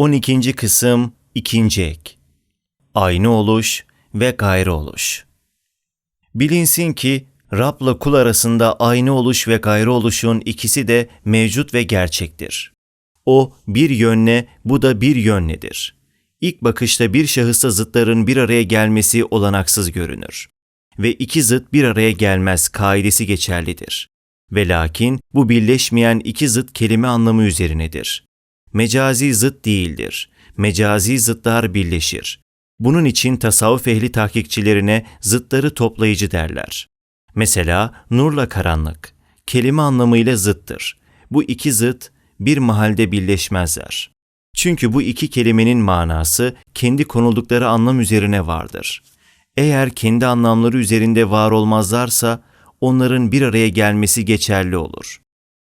12. kısım 2. ek Aynı oluş ve gayrı oluş. Bilinsin ki Rab'la kul arasında aynı oluş ve gayrı oluşun ikisi de mevcut ve gerçektir. O bir yönle, bu da bir yönledir. İlk bakışta bir şahısta zıtların bir araya gelmesi olanaksız görünür. Ve iki zıt bir araya gelmez kaidesi geçerlidir. Ve lakin bu birleşmeyen iki zıt kelime anlamı üzerinedir. Mecazi zıt değildir. Mecazi zıtlar birleşir. Bunun için tasavvuf ehli tahkikçilerine zıtları toplayıcı derler. Mesela nurla karanlık, kelime anlamıyla zıttır. Bu iki zıt bir mahalde birleşmezler. Çünkü bu iki kelimenin manası kendi konuldukları anlam üzerine vardır. Eğer kendi anlamları üzerinde var olmazlarsa onların bir araya gelmesi geçerli olur.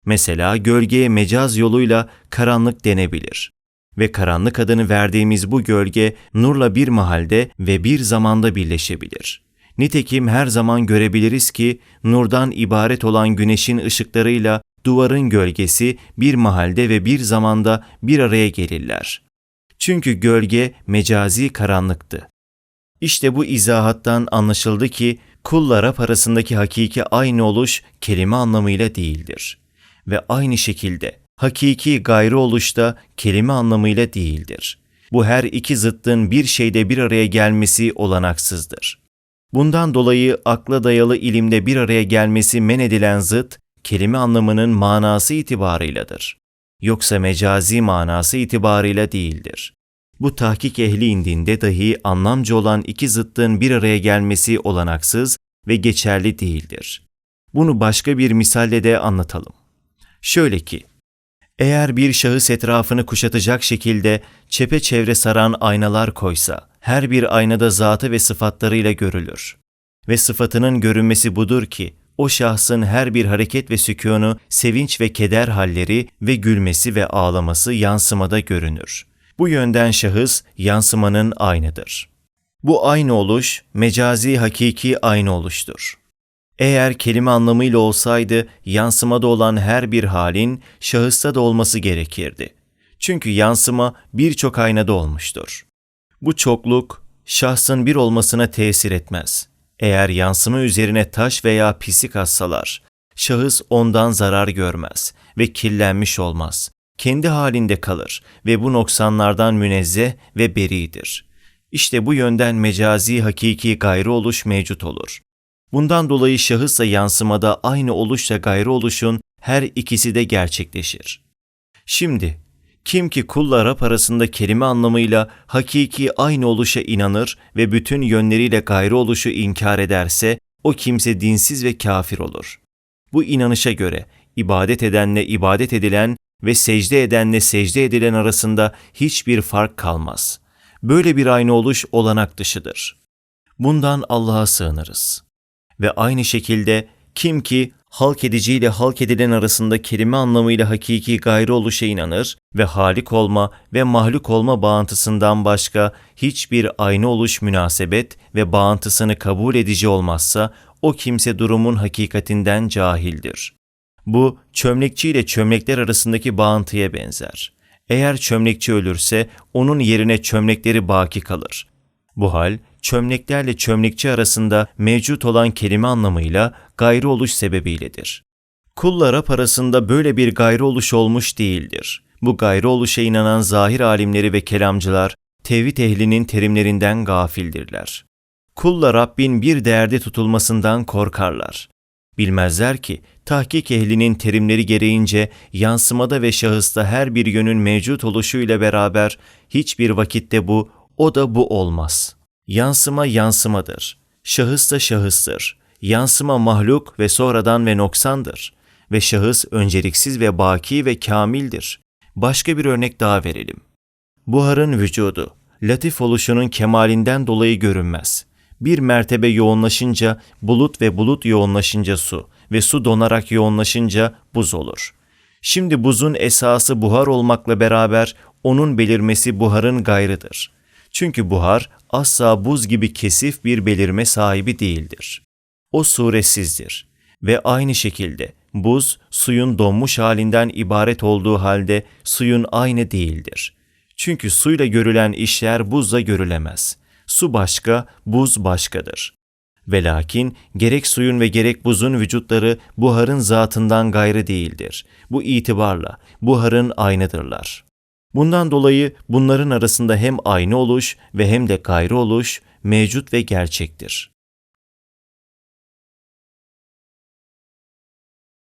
Mesela gölgeye mecaz yoluyla karanlık denebilir. Ve karanlık adını verdiğimiz bu gölge nurla bir mahalde ve bir zamanda birleşebilir. Nitekim her zaman görebiliriz ki nurdan ibaret olan güneşin ışıklarıyla duvarın gölgesi bir mahalde ve bir zamanda bir araya gelirler. Çünkü gölge mecazi karanlıktı. İşte bu izahattan anlaşıldı ki kulla Rab arasındaki hakiki aynı oluş kelime anlamıyla değildir. Ve aynı şekilde hakiki gayrı oluş da kelime anlamıyla değildir. Bu her iki zıttın bir şeyde bir araya gelmesi olanaksızdır. Bundan dolayı akla dayalı ilimde bir araya gelmesi men edilen zıt, kelime anlamının manası itibarıyladır. Yoksa mecazi manası itibarıyla değildir. Bu tahkik ehli indinde dahi anlamcı olan iki zıttın bir araya gelmesi olanaksız ve geçerli değildir. Bunu başka bir misalle de anlatalım. Şöyle ki, eğer bir şahıs etrafını kuşatacak şekilde çepeçevre saran aynalar koysa, her bir aynada zatı ve sıfatlarıyla görülür. Ve sıfatının görünmesi budur ki, o şahsın her bir hareket ve sükûnu, sevinç ve keder halleri ve gülmesi ve ağlaması yansımada görünür. Bu yönden şahıs yansımanın aynıdır. Bu aynı oluş, mecazi hakiki aynı oluştur. Eğer kelime anlamıyla olsaydı yansımada olan her bir halin şahısta da olması gerekirdi. Çünkü yansıma birçok aynada olmuştur. Bu çokluk şahsın bir olmasına tesir etmez. Eğer yansıma üzerine taş veya pislik assalar, şahıs ondan zarar görmez ve kirlenmiş olmaz. Kendi halinde kalır ve bu noksanlardan münezzeh ve beridir. İşte bu yönden mecazi hakiki gayrı oluş mevcut olur. Bundan dolayı şahısla yansımada aynı oluşla gayrı oluşun her ikisi de gerçekleşir. Şimdi kim ki kulla Rab arasında kelime anlamıyla hakiki aynı oluşa inanır ve bütün yönleriyle gayrı oluşu inkar ederse o kimse dinsiz ve kafir olur. Bu inanışa göre ibadet edenle ibadet edilen ve secde edenle secde edilen arasında hiçbir fark kalmaz. Böyle bir aynı oluş olanak dışıdır. Bundan Allah'a sığınırız. Ve aynı şekilde kim ki halk ediciyle halk edilen arasında kelime anlamıyla hakiki gayrı oluşa inanır ve halik olma ve mahluk olma bağıntısından başka hiçbir aynı oluş münasebet ve bağıntısını kabul edici olmazsa o kimse durumun hakikatinden cahildir. Bu çömlekçi ile çömlekler arasındaki bağıntıya benzer. Eğer çömlekçi ölürse onun yerine çömlekleri baki kalır. Bu hal çömleklerle çömlekçi arasında mevcut olan kelime anlamıyla gayrı oluş sebebiyledir. Kulla Rab arasında böyle bir gayrı oluş olmuş değildir. Bu gayrı oluşa inanan zahir alimleri ve kelamcılar, tevhid ehlinin terimlerinden gafildirler. Kulla Rabbin bir değerde tutulmasından korkarlar. Bilmezler ki tahkik ehlinin terimleri gereğince yansımada ve şahısta her bir yönün mevcut oluşuyla beraber hiçbir vakitte bu, o da bu olmaz. Yansıma yansımadır. Şahıs da şahıstır. Yansıma mahluk ve sonradan ve noksandır. Ve şahıs önceliksiz ve baki ve kamildir. Başka bir örnek daha verelim. Buharın vücudu, latif oluşunun kemalinden dolayı görünmez. Bir mertebe yoğunlaşınca bulut ve bulut yoğunlaşınca su ve su donarak yoğunlaşınca buz olur. Şimdi buzun esası buhar olmakla beraber onun belirmesi buharın gayrıdır. Çünkü buhar asla buz gibi kesif bir belirme sahibi değildir. O suresizdir ve aynı şekilde buz suyun donmuş halinden ibaret olduğu halde suyun aynı değildir. Çünkü suyla görülen işler buzla görülemez. Su başka, buz başkadır. Ve lakin gerek suyun ve gerek buzun vücutları buharın zatından gayrı değildir. Bu itibarla buharın aynıdırlar. Bundan dolayı bunların arasında hem aynı oluş ve hem de gayrı oluş mevcut ve gerçektir.